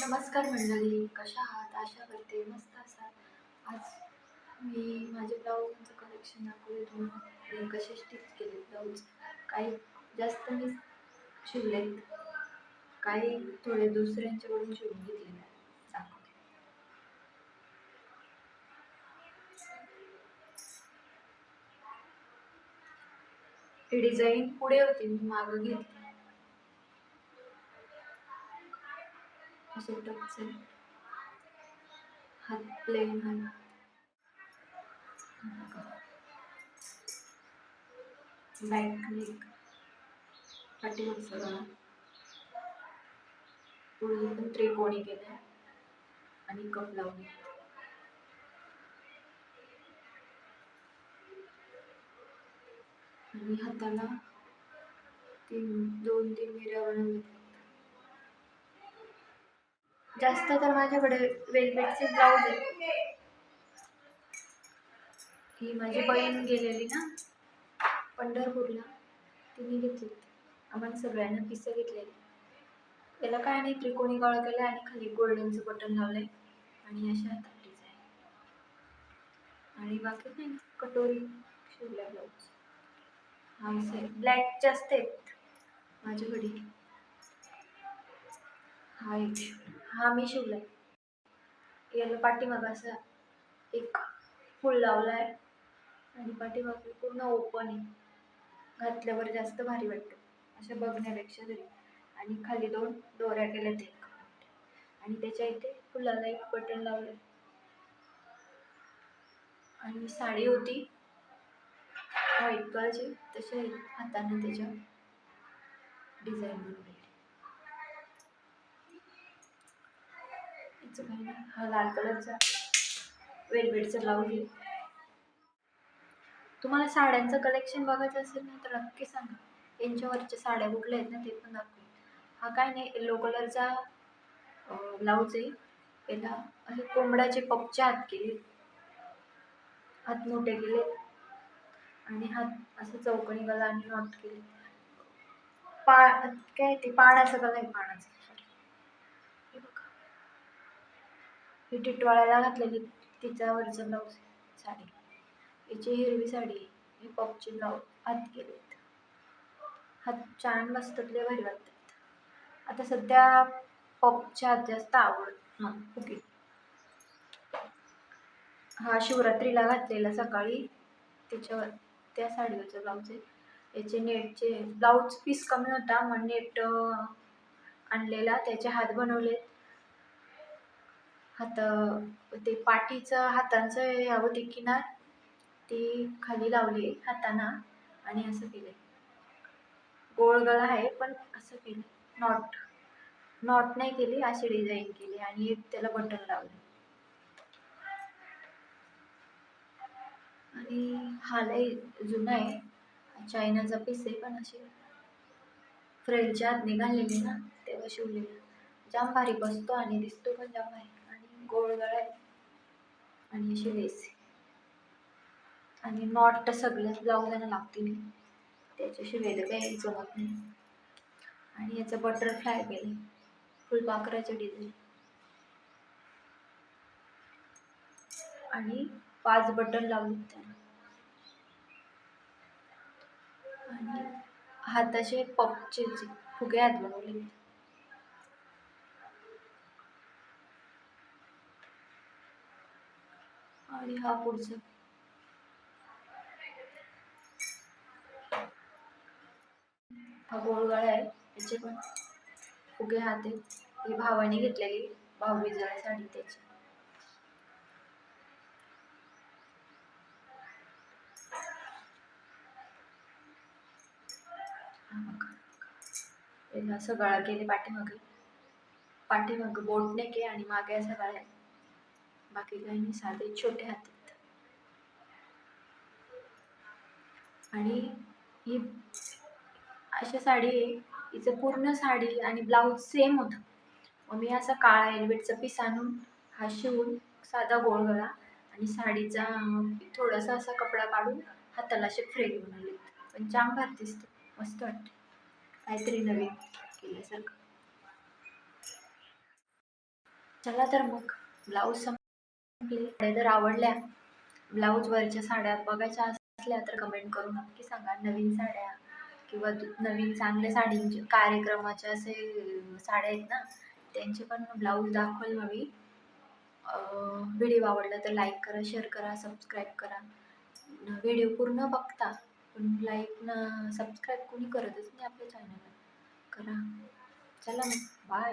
नमस्कार मंडळी कशा आहात? आशा करते मस्त असाल. आज मी माझे ब्लाऊजचं कलेक्शन दाखवले तुम्हाला. कसे स्टिच केले ब्लाऊज? काही जास्त मी शिवलेत. काही थोडे दुसऱ्यांच्याकडून शिवून घेतले दाखवते. ही डिझाईन पुढे होती. मी मागं घेतली. असे टक्स हात प्लेन हात बॅक नेक पाठीमागचा गळा पुढे पण त्रिकोणी केल्या. आणि कप लावले. आणि हाताला तीन दोन तीन मिऱ्या बनवल्या जास्त तर माझ्याकडे वेलवेटचे ब्लाऊज आहे ही माझी बहीण गेलेली ना पंढरपूरला. तिने घेतली आम्हाला सगळ्यांना पिसं घेतलेली त्याला काय नाही त्रिकोणी गळा केला आणि खाली गोल्डनचं बटन लावलंय आणि अशा हातात डिझाईन आणि बाकी नाही कटोरी शिवल्या ब्लाऊज हा ब्लॅक जास्त आहेत. माझ्याकडे. हा एक शिवला हा मी शिवलाय. याला पाठीमागं असा एक फुल लावलाय आणि पाठीमागे पूर्ण ओपन आहे. घातल्यावर जास्त भारी वाटतं. असं बघण्यापेक्षा तरी. आणि खाली दोन दोऱ्या केल्या ते आणि त्याच्या इथे फुलाला एक बटन लावलं आणि साडी होती. व्हाईट कलरची. तसे हाताने त्याच्या डिझाईन बनवली. याचं काही नाही हा लाल कलरचा वेलवेटचा ब्लाऊज आहे. तुम्हाला साड्यांचं कलेक्शन बघायचं असेल ना तर नक्की सांगा. यांच्यावरच्या साड्या कुठल्या आहेत ना ते पण दाखवेल हा काय नाही येलो कलरचा ब्लाऊज आहे. याला असे कोंबड्याचे पपचे हात केले. हात मोठे केले. आणि हात असं चौकणी गला आणि नॉट केले. पा काय ते पाण्याचं कला आहे पाण्याचं. ही टिटवाळ्याला घातलेली तिच्यावरचं ब्लाऊज साडी. हिची हिरवी साडी हे पॉपचे ब्लाऊज हात केलेत. हात छान बसतात भारी वाटतात. आता सध्या पपच्या हात जास्त आवड हां ओके. हा शिवरात्रीला घातलेला सकाळी त्याच्यावर त्या साडीवरचा ब्लाऊज आहे. याचे नेटचे ब्लाऊज पीस कमी होता मग नेट आणलेला त्याचे हात बनवले हात ते पाठीचं हातांचं हे ते किनार ती खाली लावली हाताना आणि असं केलं गोळ गळा आहे पण असं केलं नॉट नॉट नाही केली अशी डिझाईन केली आणि एक त्याला बटन लावलं. आणि हा लय जुना आहे. चायनाचा पीस आहे पण असे फ्रेंडच्या हात निघालेले ना तेव्हा शिवलेला. जाम भारी बसतो आणि दिसतो पण जाम भारी. आणि आहे आणि अशी लेस आणि नॉट तर सगळ्याच ब्लाऊजांना लागतील त्याच्याशी वेगळं काही जमत नाही. आणि याचं बटरफ्लाय केलं फुलपाखराचं डिझाईन. आणि पाच बटन लावून त्याला. आणि हाताचे पपचे जे फुगे हात बनवले आणि हा पुढचा. हा गोळगळा आहे. त्याचे पण फुगे हात. ही भावाने घेतलेली भाऊ साडी त्याची. सगळा केले पाठीमागे. पाठीमागे बोट के आणि मागे सगळा आहे. बाकी काही साधे छोटे हात आहेत आणि ही अशा साडी हिचं पूर्ण साडी आणि ब्लाऊज सेम होतं. मग मी असा काळा हेल्मेटचा पीस आणून हा शिवून साधा गोळ गळा आणि साडीचा थोडासा असा कपडा काढून हाताला असे फ्रेम बनवले. पण छान भार दिसतं. मस्त वाटते. काहीतरी नवीन केल्यासारखं. चला तर मग ब्लाऊज सम साड्या जर आवडल्या ब्लाऊजवरच्या साड्या बघायच्या असल्या तर कमेंट करून नक्की सांगा. नवीन साड्या किंवा नवीन चांगल्या साडींचे कार्यक्रमाचे असे साड्या आहेत ना त्यांचे पण ब्लाऊज दाखवेल हवी मी व्हिडिओ आवडला तर लाईक करा शेअर करा सबस्क्राईब करा. व्हिडिओ पूर्ण बघता पण लाईक ना सबस्क्राईब कोणी करतच नाही आपल्या चॅनलला करा. चला मग. बाय